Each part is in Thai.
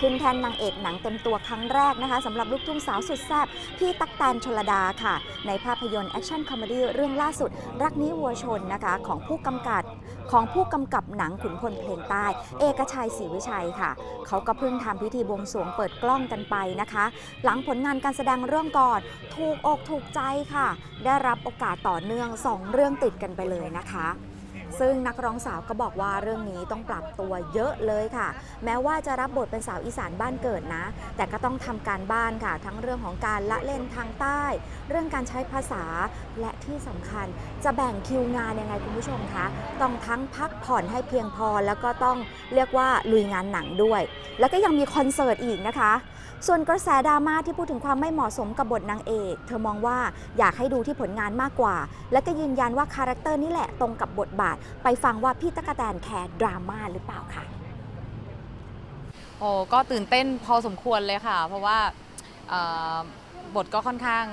ขึ้นแทนนางเอกหนังเต็มตัวครั้งแรกนะคะสำหรับลูกทุ่งสาวสุดแซ่บพี่ตั๊กแตนชลดาค่ะ ในภาพยนตร์แอคชั่นคอมเมดี้เรื่องล่าสุด รักนี้วัวชนนะคะของผู้กำกับของผู้กำกับหนังขุนพลเพลงใต้ เอกชัยศรีวิชัยค่ะ เขาก็เพิ่งทำพิธีบวงสรวงเปิดกล้องกันไปนะคะ หลังผลงานการแสดงเรื่องก่อนถูกอกถูกใจค่ะ ได้รับโอกาสต่อเนื่อง 2 เรื่องติดกันไปเลยนะคะ ซึ่งนักร้องสาวก็บอกว่าเรื่องนี้ต้องปรับตัวเยอะเลยค่ะ แม้ว่าจะรับบทเป็นสาวอีสานบ้านเกิดนะ แต่ก็ต้องทำการบ้านค่ะ ทั้งเรื่องของการละเล่นทางใต้ เรื่องการใช้ภาษาและที่สำคัญ จะแบ่งคิวงานยังไงคุณผู้ชมคะต้องทั้งพักผ่อนให้เพียงพอแล้วก็ต้องเรียกว่าลุยงานหนังด้วย แล้วก็ยังมีคอนเสิร์ตอีกนะคะ ส่วนกระแสดราม่าที่พูดถึงความไม่เหมาะสมกับบทนางเอก เธอมองว่าอยากให้ดูที่ผลงานมากกว่า และก็ยืนยันว่าคาแรคเตอร์นี่แหละตรงกับบทบาทไปฟังว่าพี่ตะกะแตนแคร์ดราม่าหรือเปล่าค่ะ โอ้ก็ตื่นเต้นพอสมควรเลยค่ะ เพราะว่าบทก็ค่อนข้าง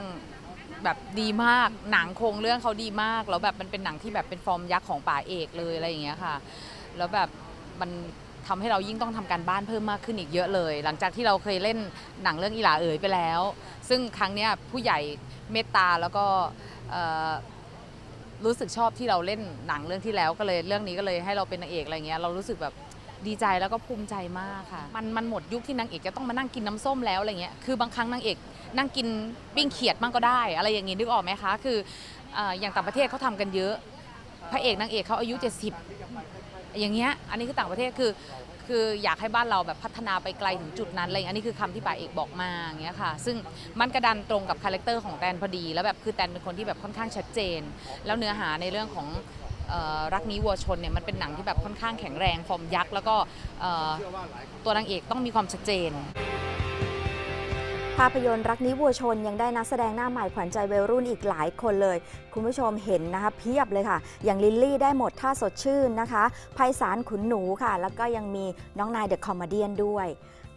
แบบดีมากหนังโครงเรื่องเขาดีมากแล้วแบบมันเป็นหนังที่แบบเป็นฟอร์มยักษ์ของป่าเอกเลยอะไรอย่างเงี้ยค่ะ แล้วแบบมันทำให้เรายิ่งต้องทำการบ้านเพิ่มมากขึ้นอีกเยอะเลย หลังจากที่เราเคยเล่นหนังเรื่องอีหลาเอ๋ยไปแล้ว ซึ่งครั้งเนี้ยผู้ใหญ่เมตตาแล้วก็ รู้สึกชอบที่เราเล่นหนังเรื่องที่แล้วก็เลยเรื่องนี้ก็เลยให้เราเป็นนางเอกอะไรเงี้ยเรารู้สึกแบบดีใจแล้วก็ภูมิใจมากค่ะ มันมันหมดยุคที่นางเอกจะต้องมานั่งกินน้ำส้มแล้วอะไรเงี้ยคือบางครั้งนางเอกนั่งกินปิ้งเขียดมั่งก็ได้ อะไรอย่างงี้นึกออกไหมคะ คืออย่างต่างประเทศเขาทำกันเยอะ พระเอกนางเอกเขาอายุ 70 อย่างเงี้ยอันนี้คือต่างประเทศคือ คืออยากให้บ้านเราแบบพัฒนาไปไกลถึงจุดนั้นอะไรอย่างอันนี้คือคำที่ป่าเอกบอกมาอย่างเงี้ยค่ะ ซึ่งมันกระดันตรงกับคาแรคเตอร์ของแตนพอดี แล้วแบบคือแตนเป็นคนที่แบบค่อนข้างชัดเจน แล้วเนื้อหาในเรื่องของเอ่อรักนี้วัวชนเนี่ยมันเป็นหนังที่แบบค่อนข้างแข็งแรงฟอร์มยักษ์แล้วก็เอ่อตัวนางเอกต้องมีความชัดเจน ภาพยนตร์รักนี้วัวชนยังได้นักแสดงหน้าใหม่ขวัญใจวัยรุ่นอีกหลายคนเลย คุณผู้ชมเห็นนะคะเพียบเลยค่ะ อย่างลิลลี่ได้หมดท่าสดชื่นนะคะไพศาลขุนหนูค่ะ แล้วก็ยังมีน้องนายเดอะคอมเมเดียนด้วย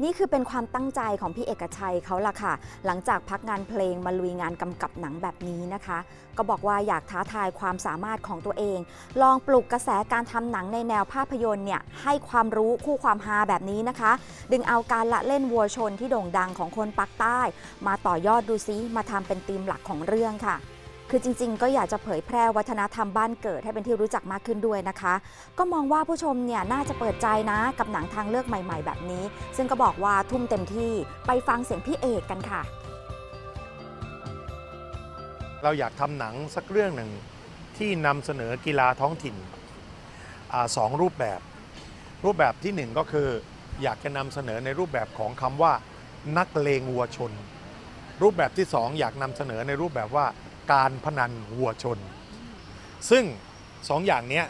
นี่คือเป็นความตั้งใจของพี่เอกชัยเขาล่ะค่ะ หลังจากพักงานเพลงมาลุยงานกำกับหนังแบบนี้นะคะ ก็บอกว่าอยากท้าทายความสามารถของตัวเอง ลองปลุกกระแสการทำหนังในแนวภาพยนตร์เนี่ยให้ความรู้คู่ความฮาแบบนี้นะคะ ดึงเอาการละเล่นวัวชนที่โด่งดังของคนปักใตมาต่อยอดดูซิมาทำเป็นธีมหลักของเรื่องค่ะ คือจริงๆ ก็อยากจะเผยแพร่วัฒนธรรมบ้านเกิดให้เป็นที่รู้จักมากขึ้นด้วยนะคะ ก็มองว่าผู้ชมเนี่ยน่าจะเปิดใจนะกับหนังทางเลือกใหม่ๆ แบบนี้ ซึ่งก็บอกว่าทุ่มเต็มที่ไปฟังเสียงพี่เอกกันค่ะ เราอยากทำหนังสักเรื่องหนึ่งที่นำเสนอกีฬาท้องถิ่นอสองรูปแบบ รูปแบบที่หนึ่งก็คืออยากจะนำเสนอในรูปแบบของคำว่า นักเลงวัวชน รูปแบบที่สองอยากนำเสนอในรูปแบบว่าการพนันวัวชน ซึ่งสองอย่างนี้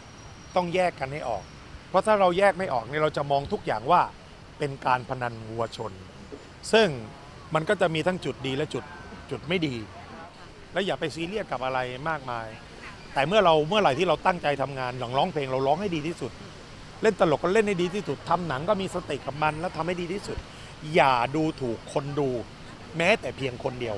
ต้องแยกกันให้ออก เพราะถ้าเราแยกไม่ออกเนี่ยเราจะมองทุกอย่างว่าเป็นการพนันวัวชน ซึ่งมันก็จะมีทั้งจุดดีและจุดจุดไม่ดี แล้วอย่าไปซีเรียสกับอะไรมากมาย แต่เมื่อเราเมื่อไหร่ที่เราตั้งใจทำงานหลังร้องเพลงเราร้องให้ดีที่สุด เล่นตลกก็เล่นให้ดีที่สุดทำหนังก็มีสติกับมันแล้วทำให้ดีที่สุด อย่าดูถูกคนดู แม้แต่เพียงคนเดียว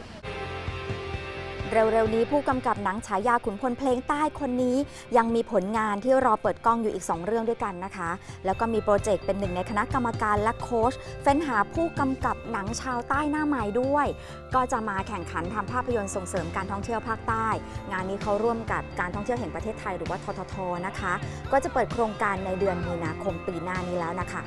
เร็วๆนี้ผู้กำกับหนังฉายาขุนพลเพลงใต้คนนี้ ยังมีผลงานที่รอเปิดกล้องอยู่อีก 2 เรื่องด้วยกันนะคะ แล้วก็มีโปรเจกต์เป็นหนึ่งในคณะกรรมการและโค้ชเฟ้นหาผู้กำกับหนังชาวใต้หน้าใหม่ด้วย ก็จะมาแข่งขันทำภาพยนตร์ส่งเสริมการท่องเที่ยวภาคใต้ งานนี้เขาร่วมกับการท่องเที่ยวแห่งประเทศไทยหรือว่าทททนะคะ ก็จะเปิดโครงการในเดือนมีนาคมปีหน้านี้แล้วนะคะ